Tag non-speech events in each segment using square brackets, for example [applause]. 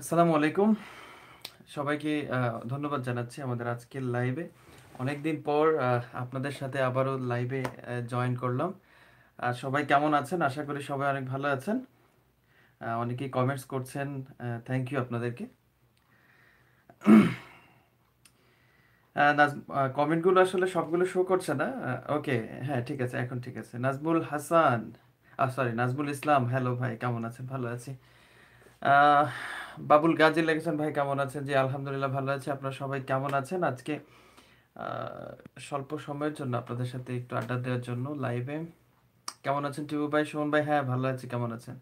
আসসালামু আলাইকুম। সবাইকে ধন্যবাদ জানাচ্ছি আমাদের আজকের লাইভে। অনেকদিন পর আপনাদের সাথে আবারও লাইভে জয়েন করলাম। আর সবাই কেমন আছেন? আশা করি সবাই অনেক ভালো আছেন। অনেকেই কমেন্টস করছেন থ্যাংক ইউ আপনাদেরকে। কমেন্টগুলো আসলে সবগুলো শো করছে না? ওকে হ্যাঁ ঠিক আছে, এখন ঠিক আছে। নাজমুল হাসান সরি নাজমুল ইসলাম হ্যালো ভাই, কেমন আছেন? ভালো আছি। বাবুল গাজী লেগেছেন, ভাই কেমন আছেন? জি, আলহামদুলিল্লাহ ভালো আছি। আপনারা সবাই কেমন আছেন? আজকে স্বল্প সময়ের জন্য আপনাদের সাথে একটু আড্ডা দেওয়ার জন্য লাইভে কেমন আছেন টিবু ভাই, সুমন ভাই? হ্যাঁ ভালো আছি, কেমন আছেন?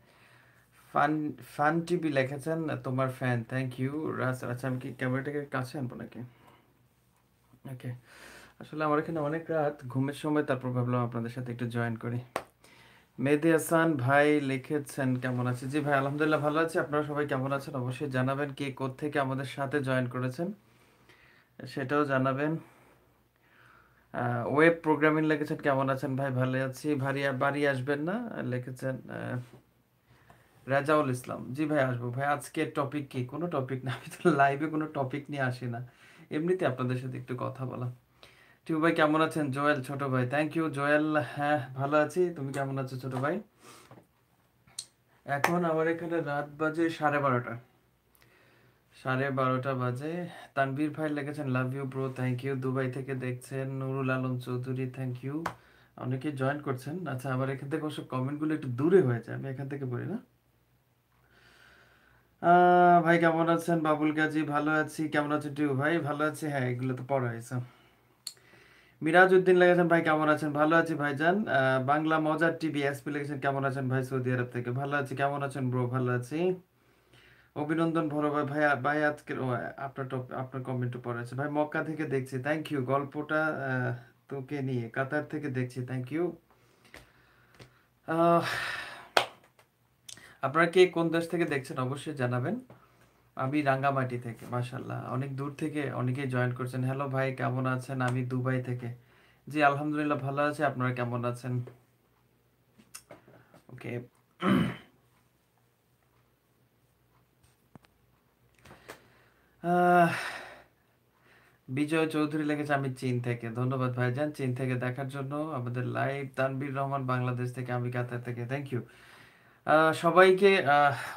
ফান ফান টিভি লেখেছেন তোমার ফ্যান থ্যাংক ইউ রাজ আচ্ছা আমি কি ক্যামেরাটাকে কাছে আনব নাকি? ওকে আসলে আমার এখানে অনেক রাত, ঘুমের সময়, তারপর ভাবলাম আপনাদের সাথে একটু জয়েন করি। মেহেদি হাসান ভাই লিখেছেন, কেমন আছে? জি ভাই, আলহামদুলিল্লাহ ভালো আছি। আপনারা সবাই কেমন আছেন? অবশ্যই জানাবেন কে থেকে আমাদের সাথে জয়েন করেছেন। সেটাও জানাবেন। ওয়েব প্রোগ্রামিং লিখেছেন, কেমন আছেন ভাই? ভালো আছি। ভারী বাড়ি আসবেন না? লিখেছেন রাজাউল ইসলাম। জি ভাই, আসব। ভাই, আজকে টপিক কি? কোনো টপিক না। আমি তো লাইভে কোনো টপিক নিয়ে আসি না। এমনিতে আপনাদের সাথে একটু কথা বলা। টিউ ভাই, কেমন আছেন? জোয়েল ছোট ভাই। Thank you Joel. হ্যাঁ ভালো আছি। তুমি কেমন আছো ছোট ভাই? এখন আমার এখানে রাত বাজে সাড়ে বারোটা। সাড়ে বারোটা বাজে। তানভীর ভাই লিখেছেন love you bro thank you Dubai থেকে দেখছেন নুরুল আলম চৌধুরী থ্যাংক ইউ অনেকে জয়েন করছেন। আচ্ছা আমার এখান থেকে অবশ্য কমেন্টগুলো একটু দূরে হয়ে যায়। আমি এখান থেকে পড়ি, না? ভাই, কেমন আছেন? বাবুল গাজী, ভালো আছি। কেমন আছেন টিউ ভাই? ভালো আছি। হ্যাঁ এগুলো তো পড়া হয়েছে। মিরাজ উদ্দিন লেগেছেন, ভাই কেমন আছেন? ভালো আছি ভাইজান। বাংলা মজার টিভি এসপি লিখেছেন কেমন আছেন ভাই সৌদি আরব থেকে? ভালো আছি, কেমন আছেন ব্রো ভালো আছি। অভিনন্দন ভরো ভাই। ভাই ভাই আজকে আপনার টপ আপনার কমেন্ট পড়ে আছে। ভাই, মক্কা থেকে দেখছি। থ্যাংক ইউ গল্পটা তোকে নিয়ে, কাতার থেকে দেখছি। থ্যাংক ইউ আপনারা কে কোন দেশ থেকে দেখছেন অবশ্যই জানাবেন। আমি রাঙ্গামাটি থেকে মাশাল্লাহ অনেক দূর থেকে অনেকেই জয়েন করছেন। হ্যালো ভাই, কেমন আছেন? আমি দুবাই থেকে। জি, আলহামদুলিল্লাহ ভালো আছে। আপনারা কেমন আছেন? ওকে বিজয় চৌধুরী লিখেছে, আমি চীন থেকে। ধন্যবাদ ভাইজান। চীন থেকে দেখার জন্য আমাদের লাইভ তানভীর রহমান, বাংলাদেশ থেকে আমি কাতার থেকে। থ্যাংক ইউ সবাইকে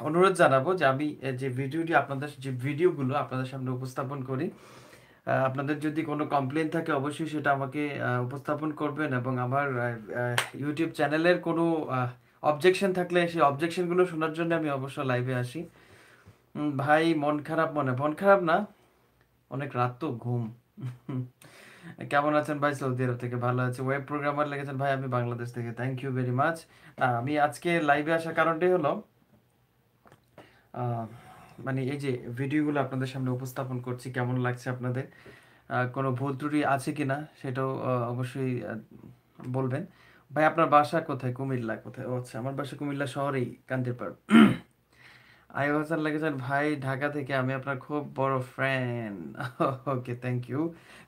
অনুরোধ জানাব যে আমি যে ভিডিওটি আপনাদের, যে ভিডিওগুলো আপনাদের সামনে উপস্থাপন করি আপনাদের যদি কোনো কমপ্লেন থাকে, অবশ্যই সেটা আমাকে উপস্থাপন করবেন এবং আমার ইউটিউব চ্যানেলের কোনো অবজেকশন থাকলে সেই অবজেকশনগুলো শোনার জন্য আমি অবশ্য লাইভে আসি। ভাই, মন খারাপ মনে, মন খারাপ না, অনেক রাত তো ঘুম। কেমন আছেন ভাই? সৌদি আরব থেকে ভালো আছে। ওয়েব প্রোগ্রামার লিখেছেন ভাই আমি বাংলাদেশ থেকে। থ্যাংক ইউ ভেরি মাচ আমি আজকে লাইভে আসার কারণটাই হলো মানে এই যে ভিডিওগুলো আপনাদের সামনে উপস্থাপন করছি, কেমন লাগছে আপনাদের? কোনো ভুল ত্রুটি আছে কিনা সেটাও অবশ্যই বলবেন। ভাই, আপনার বাসা কোথায়? কুমিল্লা কোথায়? ও আচ্ছা আমার বাসা কুমিল্লা শহরেই, কান্দিরপাড়। আইব হাসান লিখেছেন ভাই, ঢাকা থেকে আমি আপনার খুব বড় fan. [laughs] Okay thank you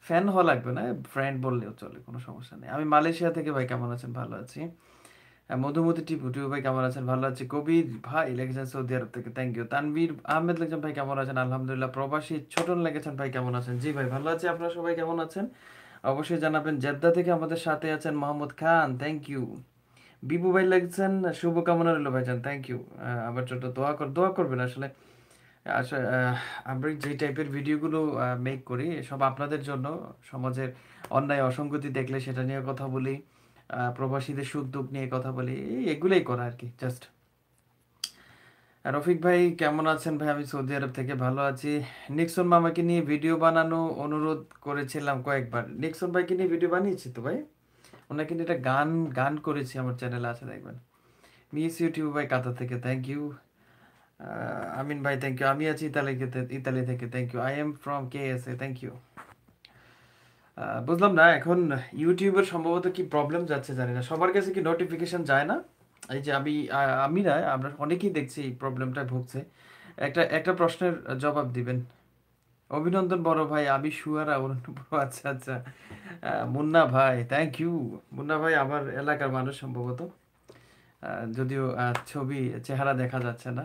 fan হওয়া লাগবে না ফ্রেন্ড বললেও চলে, কোনো সমস্যা নেই। আমি মালয়েশিয়া থেকে, ভাই, কেমন আছেন? ভালো আছি। মধুমতি টিপু টিপু ভাই, কেমন আছেন? ভালো আছি। কবির ভাই লিখেছেন সৌদি আরব থেকে থ্যাংক ইউ তানভীর আহমেদ লিখেছেন ভাই, কেমন আছেন? আলহামদুলিল্লাহ, প্রবাসী ছোটন লিখেছেন ভাই, কেমন আছেন? জি, ভাই, ভালো আছি। আপনারা সবাই কেমন আছেন? অবশ্যই জানাবেন, জেদ্দা থেকে আমাদের সাথে আছেন মোহাম্মদ খান থ্যাংক ইউ বিবু ভাই লিখছেন শুভকামনা রইল ভাইজান থ্যাংক ইউ আবার ছোট দোয়া কর, দোয়া করবেন আসলে। আসলে আমরা যে টাইপের ভিডিওগুলো মেক করি, সব আপনাদের জন্য, সমাজের অন্যায়, অসঙ্গতি দেখলে সেটা নিয়ে কথা বলি প্রবাসীদের সুখ দুঃখ নিয়ে কথা বলি এগুলোই করা আর কি জাস্ট রফিক ভাই, কেমন আছেন ভাই? আমি সৌদি আরব থেকে ভালো আছি। নিক্সন মামাকে নিয়ে ভিডিও বানানো অনুরোধ করেছিলাম কয়েকবার। নিক্সন ভাইকে নিয়ে ভিডিও বানিয়েছি তো ভাই? ওনাকে কিন্তু একটা গান গান করেছি আমার চ্যানেলে আছে দেখবেন। মিস ইউটিউব ভাই কাতার থেকে থ্যাংক ইউ আমিন ভাই থ্যাংক ইউ আমি আছি ইতালি ইতালি থেকে thank you I am from K S A thank you বুঝলাম না, এখন ইউটিউবের সম্ভবত কি প্রবলেম যাচ্ছে জানি না। সবার কাছে কি নোটিফিকেশন যায় না? এই যে আমি আমি না, আমরা অনেকেই দেখছি এই প্রবলেমটা ভুগছে। একটা একটা প্রশ্নের জবাব দিবেন। অভিনন্দন বড় ভাই, আমি সুয়ারা বড়। আচ্ছা আচ্ছা। মুন্না ভাই থ্যাংক ইউ মুন্না ভাই আমার এলাকার মানুষ সম্ভবত। যদিও ছবি, চেহারা দেখা যাচ্ছে না।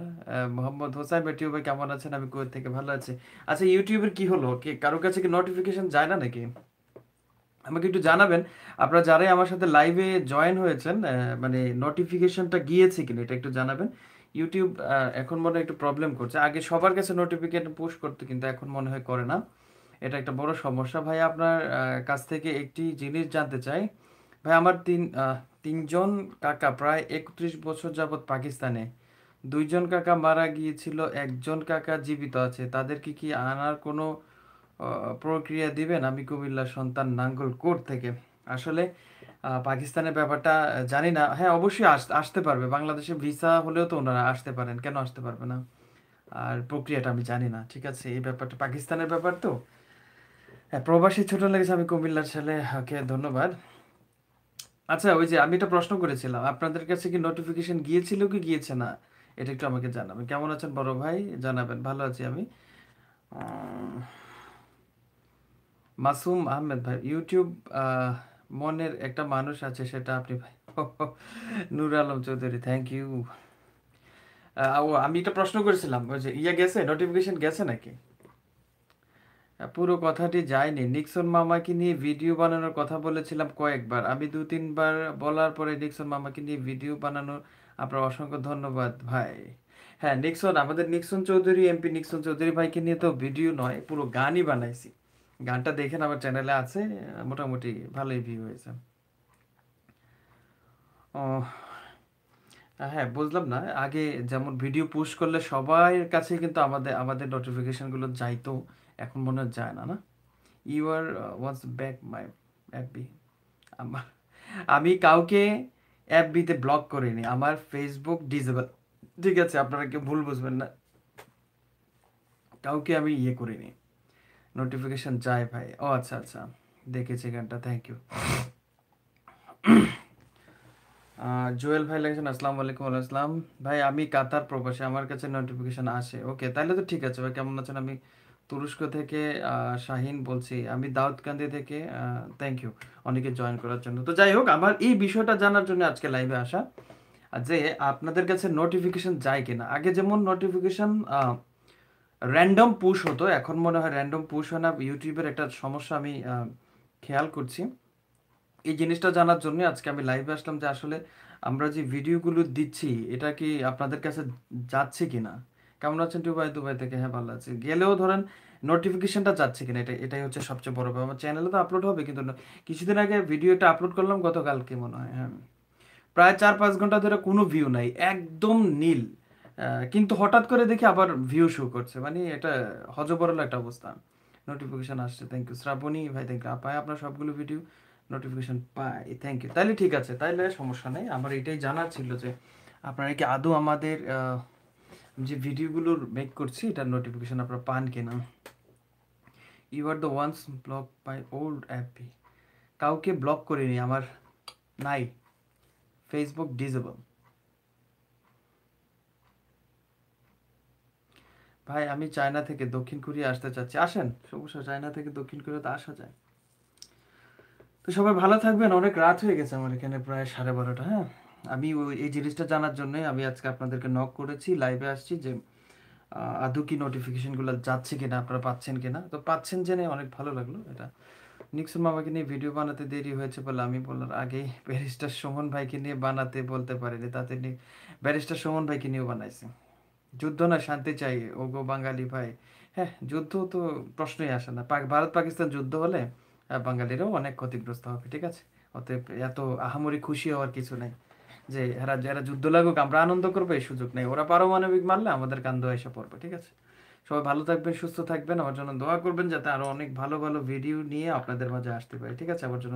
মোহাম্মদ হোসাইন ইউটিউবে কেমন আছেন? আমি কুয়েত থেকে ভালো আছি। আচ্ছা ইউটিউবের কি হলো? কি কারও কাছে কি নোটিফিকেশন যায় না নাকি? আমাকে একটু জানাবেন। আপনারা যারাই আমার সাথে লাইভে জয়েন হয়েছেন মানে নোটিফিকেশনটা গিয়েছে কিনা, এটা একটু জানাবেন। ইউটিউব এখন মনে একটু প্রবলেম করছে। আগে সবার কাছে নোটিফিকেশন পুশ করতো, কিন্তু এখন মনে হয় করে না। এটা একটা বড় সমস্যা। ভাই, আপনার কাছ থেকে একটি জিনিস জানতে চাই। ভাই, আমার তিন তিনজন কাকা প্রায় একত্রিশ বছর যাবৎ পাকিস্তানে। দুইজন কাকা মারা গিয়েছিল, একজন কাকা জীবিত আছে। তাদের কি আনার কোনো প্রক্রিয়া দিবেন? আমি কুমিল্লার সন্তান নাঙ্গল কোর্ট থেকে। আসলে পাকিস্তানের ব্যাপারটা জানি না। হ্যাঁ অবশ্যই আস- আসতে পারবে। বাংলাদেশে ভিসা হলেও তো ওনারা আসতে পারেন। কেন আসতে পারবে না? আর প্রক্রিয়াটা আমি জানি না ঠিক আছে? এই ব্যাপারটা পাকিস্তানের ব্যাপার তো। হ্যাঁ প্রবাসী ছোট লেগেছে আমি কুমিল্লার ছেলে। ওকে ধন্যবাদ। আচ্ছা ওই যে আমি একটা প্রশ্ন করেছিলাম। আপনাদের কাছে কি নোটিফিকেশন গিয়েছিল কি গিয়েছে না? এটা একটু আমাকে জানাবেন। কেমন আছেন বড় ভাই? জানাবেন। ভালো আছি আমি। মাসুম আহমেদ ভাই ইউটিউব আহ, মনের একটা মানুষ আছে সেটা আপনি ভাই। [laughs] নূর আলম চৌধুরী থ্যাংক ইউ আমি একটা প্রশ্ন করেছিলাম, ওই যে ইয়ে গেছে নোটিফিকেশন গেছে নাকি? পুরো কথাটি যায়নি। নিক্সন মামাকে নিয়ে ভিডিও বানানোর কথা বলেছিলাম কয়েকবার। আমি দু, তিনবার বলার পরে নিক্সন মামাকে নিয়ে ভিডিও বানানোর আপনার অসংখ্য ধন্যবাদ ভাই। হ্যাঁ নিক্সন, আমাদের Nixon Chowdhury MP Nixon Chowdhury ভাইকে নিয়ে তো ভিডিও নয়, পুরো গানই বানাইছি। গানটা দেখেন আমার চ্যানেলে আছে, মোটামুটি ভালোই ভিউ হয়েছে। ও হ্যাঁ বুঝলাম না, আগে যেমন ভিডিও পোস্ট করলে সবার কাছে কিন্তু আমাদের আমাদের নোটিফিকেশনগুলো যাইতো, এখন মনে হয় যায় না না? You are once back my অ্যাপবি আমার, আমি কাউকে অ্যাপবিতে ব্লক করিনি, আমার ফেসবুক ডিজেবল ঠিক আছে, আপনারা কেউ ভুল বুঝবেন না। কাউকে আমি ইয়ে করিনি। নোটিফিকেশন যায় ভাই। ও আচ্ছা আচ্ছা। দেখেছি গানটা থ্যাংক ইউ জুয়েল ভাই লাগছেন আসসালামু আলাইকুম আসসালাম। ভাই, আমি কাতার প্রবাসী, আমার কাছে নোটিফিকেশন আসে। ওকে, তাহলে তো ঠিক আছে ভাই, কেমন আছেন? আমি তুরস্ক থেকে শাহিন বলছি। আমি দাউদকান্দি থেকে থ্যাংক ইউ অনেকে জয়েন করার জন্য। তো যাই হোক, আমার এই বিষয়টা জানার জন্য আজকে লাইভে আসা। যে আপনাদের কাছে নোটিফিকেশন যায় কিনা। আগে যেমন নোটিফিকেশন র্যান্ডম পুশ হতো, এখন মনে হয় র্যান্ডম পুশ হয় না ইউটিউবের একটা সমস্যা আমি খেয়াল করছি। এই জিনিসটা জানার জন্য আজকে আমি লাইভে আসলাম যে আসলে আমরা যে ভিডিওগুলো দিচ্ছি, এটা কি আপনাদের কাছে যাচ্ছে কিনা? কেমন আছেন দুবাই? দুবাই থেকে হ্যাঁ ভালো আছে। গেলেও ধরেন নোটিফিকেশনটা যাচ্ছে কিনা, এটা, এটাই হচ্ছে সবচেয়ে বড় ব্যাপার। আমার চ্যানেলে তো আপলোড হবে, কিন্তু কিছুদিন আগে ভিডিওটা আপলোড করলাম, গতকালকে মনে হয় হ্যাঁ। প্রায় চার পাঁচ ঘণ্টা ধরে কোনো ভিউ নাই, একদম নীল। কিন্তু হঠাৎ করে দেখি আবার ভিউ শো করছে। মানে এটা হজবরল একটা অবস্থা। নোটিফিকেশন আসছে থ্যাংক ইউ শ্রাবণী, ভাই থ্যাংক ইউ পায় আপনার সবগুলো ভিডিও নোটিফিকেশন পাই থ্যাংক ইউ তাহলে ঠিক আছে, তাইলে সমস্যা নেই। আমার এটাই জানার ছিল যে, আপনারা কি আদৌ আমাদের যে ভিডিওগুলো মেক করছি, এটার নোটিফিকেশন আপনারা পান কিনা? You are the once block by old Appy কাউকে ব্লক করিনি, আমার নাই। ফেসবুক ডিজেবল ভাই, আমি চায়না থেকে দক্ষিণ কোরিয়া আসতে চাচ্ছি। আসেন, সমস্যা, চায়না থেকে দক্ষিণ কোরিয়াতে আসা যায়। তো সবাই ভালো থাকবেন, অনেক রাত হয়ে গেছে আমার এখানে প্রায় সাড়ে বারোটা হ্যাঁ? আমি ওই, এই জিনিসটা জানার জন্যই আমি আজকে আপনাদেরকে নক করেছি লাইভে আসছি যে আদৌ কি নোটিফিকেশনগুলো যাচ্ছে কিনা, আপনারা পাচ্ছেন কিনা? তো পাচ্ছেন জেনে অনেক ভালো লাগল এটা। নিক্সন মামাকে নিয়ে ভিডিও বানাতে দেরি হয়েছে বলে আমি বলার আগেই ব্যারিস্টার সুমন ভাইকে নিয়ে বানাতে বলতে পারিনি, তাতে ব্যারিস্টার সুমন ভাইকে নিয়েও বানাইছে। যুদ্ধ না, শান্তি চাই ও গো বাঙালি ভাই। হ্যাঁ যুদ্ধ তো প্রশ্নই আসে না। ভারত পাকিস্তান যুদ্ধ হলে বাঙালিরাও অনেক ক্ষতিগ্রস্ত হবে, ঠিক আছে? অতএব এত আহামরি খুশি হওয়ার কিছু নাই যে, এরা, যারা যুদ্ধ লাগুক, আমরা আনন্দ করব, এই সুযোগ নেই। ওরা পারমাণবিক মারলে আমাদের কান্দ এসে পড়বে, ঠিক আছে? সবাই ভালো থাকবেন, সুস্থ থাকবেন। আমার জন্য দোয়া করবেন, যাতে আরও অনেক ভালো ভালো ভিডিও নিয়ে আপনাদের মাঝে আসতে পারি, ঠিক আছে? আমার জন্য